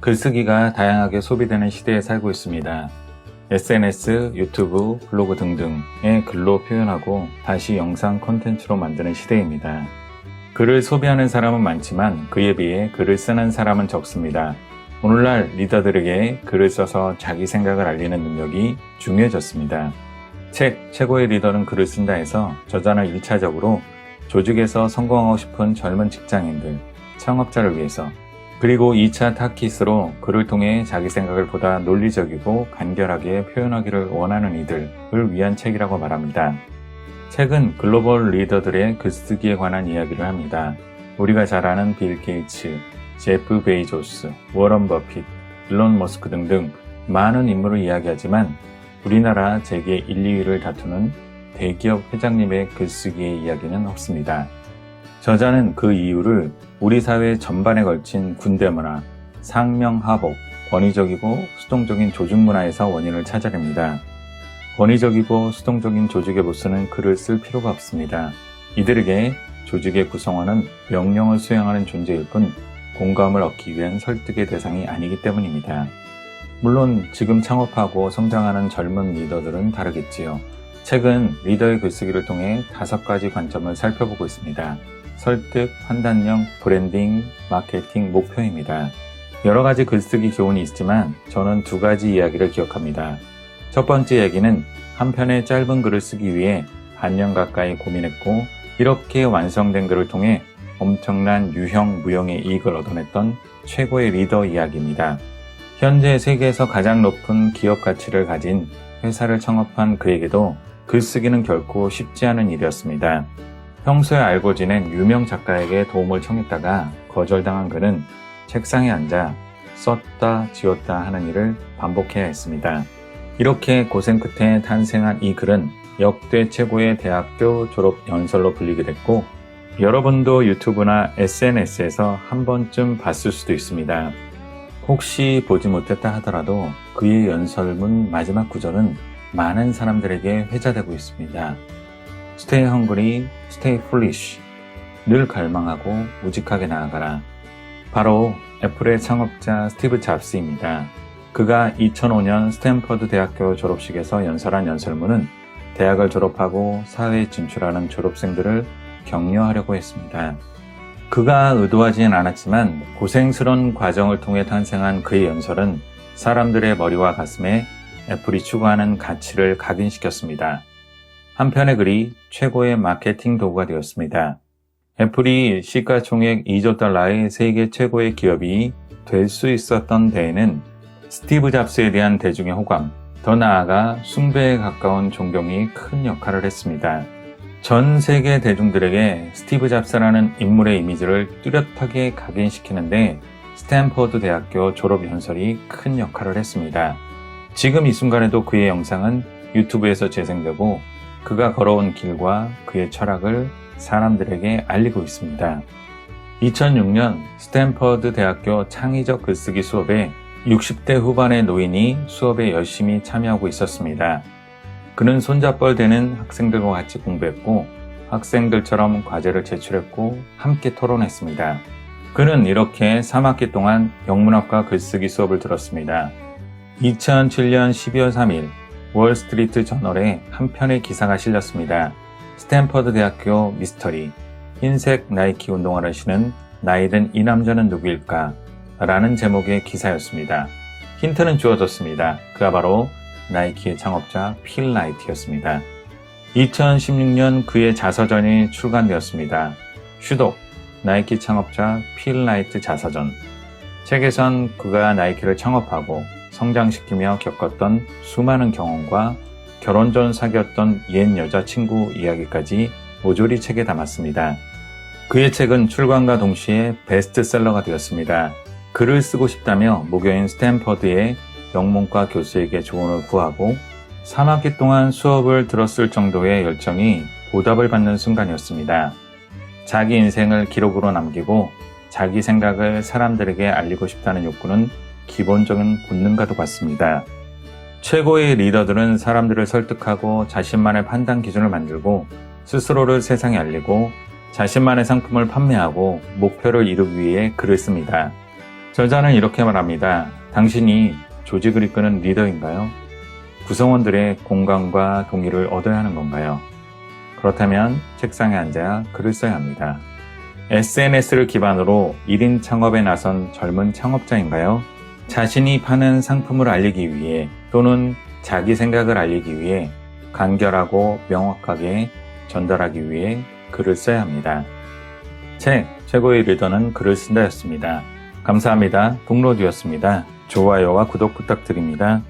글쓰기가 다양하게 소비되는 시대에 살고 있습니다. SNS, 유튜브, 블로그 등등의 글로 표현하고 다시 영상 콘텐츠로 만드는 시대입니다. 글을 소비하는 사람은 많지만 그에 비해 글을 쓰는 사람은 적습니다. 오늘날 리더들에게 글을 써서 자기 생각을 알리는 능력이 중요해졌습니다. 책 최고의 리더는 글을 쓴다 해서 저자는 1차적으로 조직에서 성공하고 싶은 젊은 직장인들, 창업자를 위해서 그리고 2차 타킷으로 글을 통해 자기 생각을 보다 논리적이고 간결하게 표현하기를 원하는 이들을 위한 책이라고 말합니다. 책은 글로벌 리더들의 글쓰기에 관한 이야기를 합니다. 우리가 잘 아는 빌 게이츠, 제프 베이조스, 워런 버핏, 일론 머스크 등등 많은 인물을 이야기하지만 우리나라 재계 1, 2위를 다투는 대기업 회장님의 글쓰기의 이야기는 없습니다. 저자는 그 이유를 우리 사회 전반에 걸친 군대 문화, 상명하복, 권위적이고 수동적인 조직 문화에서 원인을 찾아냅니다. 권위적이고 수동적인 조직의 보스는 글을 쓸 필요가 없습니다. 이들에게 조직의 구성원은 명령을 수행하는 존재일 뿐 공감을 얻기 위한 설득의 대상이 아니기 때문입니다. 물론 지금 창업하고 성장하는 젊은 리더들은 다르겠지요. 책은 리더의 글쓰기를 통해 다섯 가지 관점을 살펴보고 있습니다. 설득, 판단력, 브랜딩, 마케팅, 목표입니다. 여러 가지 글쓰기 교훈이 있지만 저는 두 가지 이야기를 기억합니다. 첫 번째 이야기는 한 편의 짧은 글을 쓰기 위해 반년 가까이 고민했고 이렇게 완성된 글을 통해 엄청난 유형, 무형의 이익을 얻어냈던 최고의 리더 이야기입니다. 현재 세계에서 가장 높은 기업 가치를 가진 회사를 창업한 그에게도 글쓰기는 결코 쉽지 않은 일이었습니다. 평소에 알고 지낸 유명 작가에게 도움을 청했다가 거절당한 그는 책상에 앉아 썼다 지웠다 하는 일을 반복해야 했습니다. 이렇게 고생 끝에 탄생한 이 글은 역대 최고의 대학교 졸업 연설로 불리게 됐고 여러분도 유튜브나 SNS에서 한 번쯤 봤을 수도 있습니다. 혹시 보지 못했다 하더라도 그의 연설문 마지막 구절은 많은 사람들에게 회자되고 있습니다. Stay hungry, stay foolish. 늘 갈망하고 우직하게 나아가라. 바로 애플의 창업자 스티브 잡스입니다. 그가 2005년 스탠퍼드 대학교 졸업식에서 연설한 연설문은 대학을 졸업하고 사회에 진출하는 졸업생들을 격려하려고 했습니다. 그가 의도하진 않았지만 고생스러운 과정을 통해 탄생한 그의 연설은 사람들의 머리와 가슴에 애플이 추구하는 가치를 각인시켰습니다. 한편의 글이 최고의 마케팅 도구가 되었습니다. 애플이 시가총액 2조 달러의 세계 최고의 기업이 될 수 있었던 데에는 스티브 잡스에 대한 대중의 호감, 더 나아가 숭배에 가까운 존경이 큰 역할을 했습니다. 전 세계 대중들에게 스티브 잡스라는 인물의 이미지를 뚜렷하게 각인시키는데 스탠퍼드 대학교 졸업 연설이 큰 역할을 했습니다. 지금 이 순간에도 그의 영상은 유튜브에서 재생되고 그가 걸어온 길과 그의 철학을 사람들에게 알리고 있습니다. 2006년 스탠퍼드 대학교 창의적 글쓰기 수업에 60대 후반의 노인이 수업에 열심히 참여하고 있었습니다. 그는 손잡벌 되는 학생들과 같이 공부했고 학생들처럼 과제를 제출했고 함께 토론했습니다. 그는 이렇게 3학기 동안 영문학과 글쓰기 수업을 들었습니다. 2007년 12월 3일 월스트리트 저널에 한 편의 기사가 실렸습니다. 스탠퍼드 대학교 미스터리 흰색 나이키 운동화를 신은 나이든 이 남자는 누구일까? 라는 제목의 기사였습니다. 힌트는 주어졌습니다. 그가 바로 나이키의 창업자 필 라이트였습니다. 2016년 그의 자서전이 출간되었습니다. 슈독 나이키 창업자 필 라이트 자서전 책에선 그가 나이키를 창업하고 성장시키며 겪었던 수많은 경험과 결혼 전 사귀었던 옛 여자친구 이야기까지 모조리 책에 담았습니다. 그의 책은 출간과 동시에 베스트셀러가 되었습니다. 글을 쓰고 싶다며 모교인 스탠퍼드의 영문과 교수에게 조언을 구하고 3학기 동안 수업을 들었을 정도의 열정이 보답을 받는 순간이었습니다. 자기 인생을 기록으로 남기고 자기 생각을 사람들에게 알리고 싶다는 욕구는 기본적인 본능과도 같습니다. 최고의 리더들은 사람들을 설득하고 자신만의 판단 기준을 만들고 스스로를 세상에 알리고 자신만의 상품을 판매하고 목표를 이루기 위해 글을 씁니다. 저자는 이렇게 말합니다. 당신이 조직을 이끄는 리더인가요? 구성원들의 공감과 동의를 얻어야 하는 건가요? 그렇다면 책상에 앉아 글을 써야 합니다. SNS를 기반으로 1인 창업에 나선 젊은 창업자인가요? 자신이 파는 상품을 알리기 위해 또는 자기 생각을 알리기 위해 간결하고 명확하게 전달하기 위해 글을 써야 합니다. 책 최고의 리더는 글을 쓴다였습니다. 감사합니다. 북로드였습니다. 좋아요와 구독 부탁드립니다.